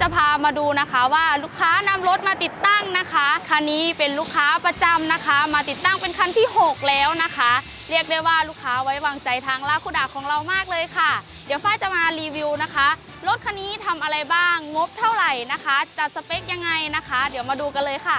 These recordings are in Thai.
จะพามาดูนะคะว่าลูกค้านำรถมาติดตั้งนะคะคันนี้เป็นลูกค้าประจำนะคะ มาติดตั้งเป็นคันที่ 6 แล้วนะคะ เรียกได้ว่าลูกค้าไว้วางใจทางลาคุดาของเรามากเลยค่ะ เดี๋ยวฝ้ายจะมารีวิวนะคะรถคันนี้ทำอะไรบ้างงบเท่าไหร่นะคะ จัดสเปคยังไงนะคะ เดี๋ยวมาดูกันเลยค่ะ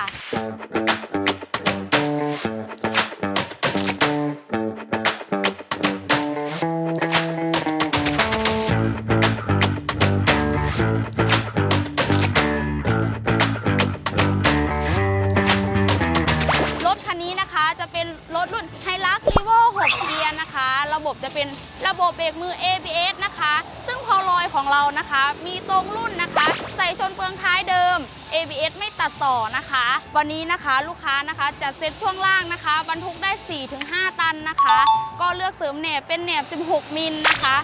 นี้นะคะจะเป็นรถรุ่นไฮลักรีโว6เกียร์นะคะ ระบบจะเป็นระบบเบรกมือ ABS นะคะ ซึ่งพอลอยของเรานะคะ มีตรงรุ่นนะคะ ใส่ชนเปลืองท้ายเดิม ABS ไม่ตัดต่อนะคะ วันนี้นะคะลูกค้านะคะจะเซ็ตช่วงล่างนะคะ บรรทุกได้ 4-5 ตันนะคะ ก็เลือกเสริมแหนบเป็นแหนบ 16 มิลนะคะ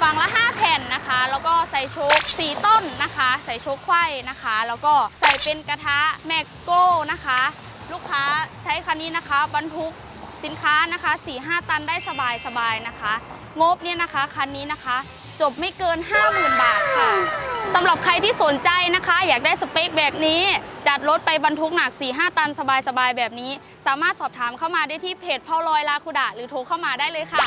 ฝั่งละ 5 แผ่นนะคะ แล้วก็ใส่โชค4ต้นนะคะ ใส่โชคไขว้นะคะ แล้วก็ใส่เป็นกระทะแมกโก้นะคะ ลูกค้า คันนี้นะคะบรรทุกสินค้านะคะ 4-5 ตันได้สบายสบายๆนะคะ งบเนี่ยนะคะคันนี้นะคะ จบไม่เกิน 50,000 บาทค่ะสำหรับใครที่สนใจนะคะ อยากได้สเปคแบบนี้ จัดรถไปบรรทุกหนัก 4-5 ตันสบายๆแบบนี้ สามารถสอบถามเข้ามาได้ที่เพจพ่อลอยลาคุดะหรือโทรเข้ามาได้เลยค่ะ